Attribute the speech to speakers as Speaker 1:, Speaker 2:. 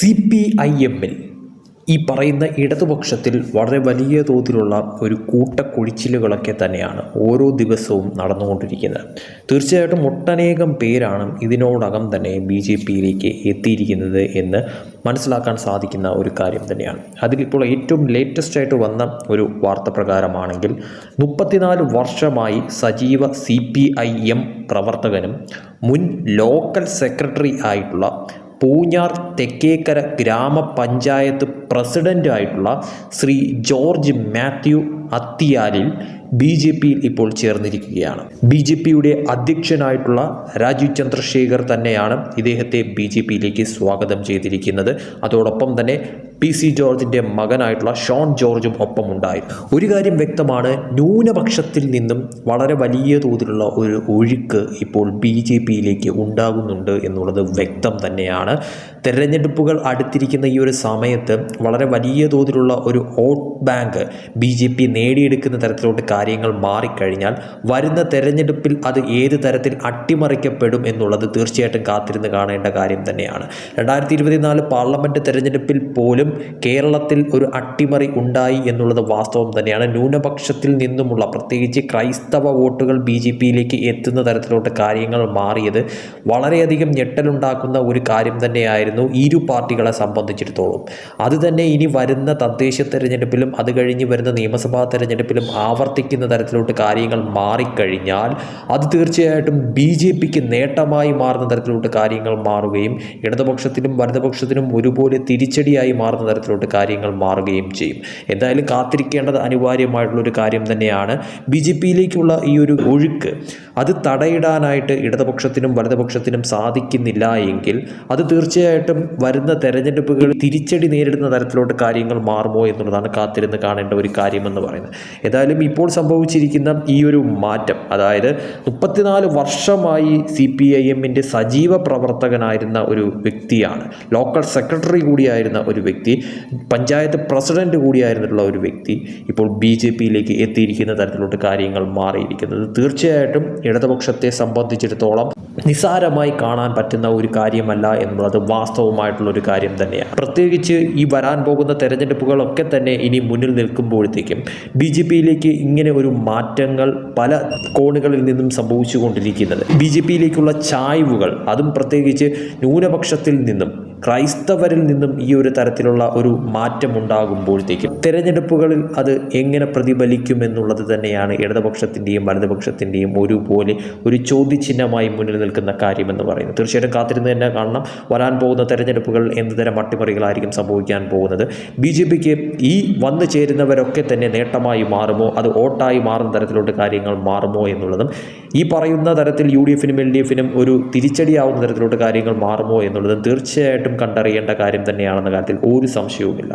Speaker 1: C P I എമ്മിൽ ഈ പറയുന്ന ഇടതുപക്ഷത്തിൽ വളരെ വലിയ തോതിലുള്ള ഒരു കൂട്ടക്കൊഴിച്ചിലുകളൊക്കെ തന്നെയാണ് ഓരോ ദിവസവും നടന്നുകൊണ്ടിരിക്കുന്നത്. തീർച്ചയായിട്ടും ഒട്ടനേകം പേരാണ് ഇതിനോടകം തന്നെ ബി ജെ പിയിലേക്ക് എത്തിയിരിക്കുന്നത് എന്ന് മനസ്സിലാക്കാൻ സാധിക്കുന്ന ഒരു കാര്യം തന്നെയാണ്. അതിലിപ്പോൾ ഏറ്റവും ലേറ്റസ്റ്റ് ആയിട്ട് വന്ന ഒരു വാർത്ത പ്രകാരമാണെങ്കിൽ മുപ്പത്തിനാല് വർഷമായി സജീവ സി പി ഐ എം പ്രവർത്തകനും മുൻ ലോക്കൽ സെക്രട്ടറി ആയിട്ടുള്ള പൂഞ്ഞാർ തെക്കേക്കര ഗ്രാമപഞ്ചായത്ത് പ്രസിഡന്റായിട്ടുള്ള Shri George Mathew Athiyalil B J പിയിൽ ഇപ്പോൾ ചേർന്നിരിക്കുകയാണ്. ബി ജെ പിയുടെ അധ്യക്ഷനായിട്ടുള്ള രാജീവ് ചന്ദ്രശേഖർ തന്നെയാണ് ഇദ്ദേഹത്തെ ബി ജെ പിയിലേക്ക് സ്വാഗതം ചെയ്തിരിക്കുന്നത്. അതോടൊപ്പം തന്നെ പി സി ജോർജിന്റെ മകനായിട്ടുള്ള ഷോൺ ജോർജും ഒപ്പമുണ്ടായി ഒരു കാര്യം വ്യക്തമാണ് ന്യൂനപക്ഷത്തിൽ നിന്നും വളരെ വലിയ തോതിലുള്ള ഒരു ഒഴുക്ക് ഇപ്പോൾ ബി ജെ പിയിലേക്ക് ഉണ്ടാകുന്നുണ്ട് എന്നുള്ളത് വ്യക്തം തന്നെയാണ്. തെരഞ്ഞെടുപ്പുകൾ അടുത്തിരിക്കുന്ന ഈ ഒരു സമയത്ത് വളരെ വലിയ തോതിലുള്ള ഒരു vote bank B J P നേടിയെടുക്കുന്ന തരത്തിലോട്ട് കാര്യങ്ങൾ മാറിക്കഴിഞ്ഞാൽ വരുന്ന തെരഞ്ഞെടുപ്പിൽ അത് ഏത് തരത്തിൽ അട്ടിമറിക്കപ്പെടും എന്നുള്ളത് തീർച്ചയായിട്ടും കാത്തിരുന്ന് കാണേണ്ട കാര്യം തന്നെയാണ്. രണ്ടായിരത്തി ഇരുപത്തിനാല് പാർലമെന്റ് തെരഞ്ഞെടുപ്പിൽ പോലും കേരളത്തിൽ ഒരു അട്ടിമറി ഉണ്ടായി എന്നുള്ളത് വാസ്തവം തന്നെയാണ്. ന്യൂനപക്ഷത്തിൽ നിന്നുമുള്ള പ്രത്യേകിച്ച് ക്രൈസ്തവ വോട്ടുകൾ ബി ജെ പിയിലേക്ക് എത്തുന്ന തരത്തിലോട്ട് കാര്യങ്ങൾ മാറിയത് വളരെയധികം ഞെട്ടലുണ്ടാക്കുന്ന ഒരു കാര്യം തന്നെയായിരുന്നു ഇരു പാർട്ടികളെ സംബന്ധിച്ചിടത്തോളം. അതുതന്നെ ഇനി വരുന്ന തദ്ദേശ തെരഞ്ഞെടുപ്പിലും അത് കഴിഞ്ഞ് വരുന്ന നിയമസഭാ തെരഞ്ഞെടുപ്പിലും ആവർത്തിക്കുന്ന തരത്തിലോട്ട് കാര്യങ്ങൾ മാറിക്കഴിഞ്ഞാൽ അത് തീർച്ചയായിട്ടും ബി ജെ പിക്ക് നേട്ടമായി മാറുന്ന തരത്തിലോട്ട് കാര്യങ്ങൾ മാറുകയും ഇടതുപക്ഷത്തിനും വലതുപക്ഷത്തിനും ഒരുപോലെ തിരിച്ചടിയായി മാറുന്ന തരത്തിലോട്ട് കാര്യങ്ങൾ മാറുകയും ചെയ്യും. എന്തായാലും കാത്തിരിക്കേണ്ടത് അനിവാര്യമായിട്ടുള്ളൊരു കാര്യം തന്നെയാണ്. ബി ജെ പിയിലേക്കുള്ള ഈ ഒരു ഒഴുക്ക് അത് തടയിടാനായിട്ട് ഇടതുപക്ഷത്തിനും വലതുപക്ഷത്തിനും സാധിക്കുന്നില്ല എങ്കിൽ അത് തീർച്ചയായിട്ടും വരുന്ന തെരഞ്ഞെടുപ്പുകൾ തിരിച്ചടി നേരിടുന്ന തരത്തിലോട്ട് കാര്യങ്ങൾ മാറുമോ എന്നുള്ളതാണ് കാത്തിരുന്ന് കാണേണ്ട ഒരു കാര്യമെന്ന് പറയുന്നത്. ഏതായാലും ഇപ്പോൾ സംഭവിച്ചിരിക്കുന്ന ഈ ഒരു മാറ്റം. അതായത് മുപ്പത്തിനാല് വർഷമായി സി പി ഐ എമ്മിന്റെ സജീവ പ്രവർത്തകനായിരുന്ന ഒരു വ്യക്തിയാണ്. ലോക്കൽ സെക്രട്ടറി കൂടിയായിരുന്ന ഒരു വ്യക്തി പഞ്ചായത്ത് പ്രസിഡന്റ് കൂടിയായിരുന്നിട്ടുള്ള ഒരു വ്യക്തി ഇപ്പോൾ ബി ജെ പിയിലേക്ക് എത്തിയിരിക്കുന്ന തരത്തിലോട്ട് കാര്യങ്ങൾ മാറിയിരിക്കുന്നത്. തീർച്ചയായിട്ടും ഇടതുപക്ഷത്തെ സംബന്ധിച്ചിടത്തോളം നിസ്സാരമായി കാണാൻ പറ്റുന്ന ഒരു കാര്യമല്ല എന്നുള്ളത് വാസ്തവമായിട്ടുള്ള ഒരു കാര്യം തന്നെയാണ്. പ്രത്യേകിച്ച് ഈ വരാൻ പോകുന്ന തെരഞ്ഞെടുപ്പുകളൊക്കെ തന്നെ ഇനി മുന്നിൽ നിൽക്കുമ്പോഴത്തേക്കും ബി ജെ പിയിലേക്ക് ഇങ്ങനെ ഒരു മാറ്റങ്ങൾ പല കോണുകളിൽ നിന്നും സംഭവിച്ചുകൊണ്ടിരിക്കുന്നത്. ബി ജെ പിയിലേക്കുള്ള ചായ്വുകൾ അതും പ്രത്യേകിച്ച് ന്യൂനപക്ഷത്തിൽ നിന്നും ക്രൈസ്തവരിൽ നിന്നും ഈ ഒരു തരത്തിലുള്ള ഒരു മാറ്റം ഉണ്ടാകുമ്പോഴത്തേക്കും തിരഞ്ഞെടുപ്പുകളിൽ അത് എങ്ങനെ പ്രതിഫലിക്കും എന്നുള്ളത് തന്നെയാണ് ഇടതുപക്ഷത്തിന്റെയും വലതുപക്ഷത്തിന്റെയും ഒരുപോലെ ഒരു ചോദ്യചിഹ്നമായി മുന്നിൽ നിൽക്കുന്ന കാര്യമെന്ന് പറയുന്നത്. തീർച്ചയായിട്ടും കാത്തിരുന്ന് തന്നെ കാണണം. വരാൻ പോകുന്ന തെരഞ്ഞെടുപ്പുകൾ എന്ത് തരം അട്ടിമറികളായിരിക്കും സംഭവിക്കാൻ പോകുന്നത്? ബി ജെ പിക്ക് ഈ വന്നു ചേരുന്നവരൊക്കെ തന്നെ നേട്ടമായി മാറുമോ? അത് വോട്ടായി മാറുന്ന തരത്തിലോട്ട് കാര്യങ്ങൾ മാറുമോ എന്നുള്ളതും ഈ പറയുന്ന തരത്തിൽ യു ഡി എഫിനും എൽ ഡി എഫിനും ഒരു തിരിച്ചടിയാവുന്ന തരത്തിലോട്ട് കാര്യങ്ങൾ മാറുമോ എന്നുള്ളതും തീർച്ചയായിട്ടും കണ്ടറിയേണ്ട കാര്യം തന്നെയാണെന്ന കാര്യത്തിൽ ഒരു സംശയവുമില്ല.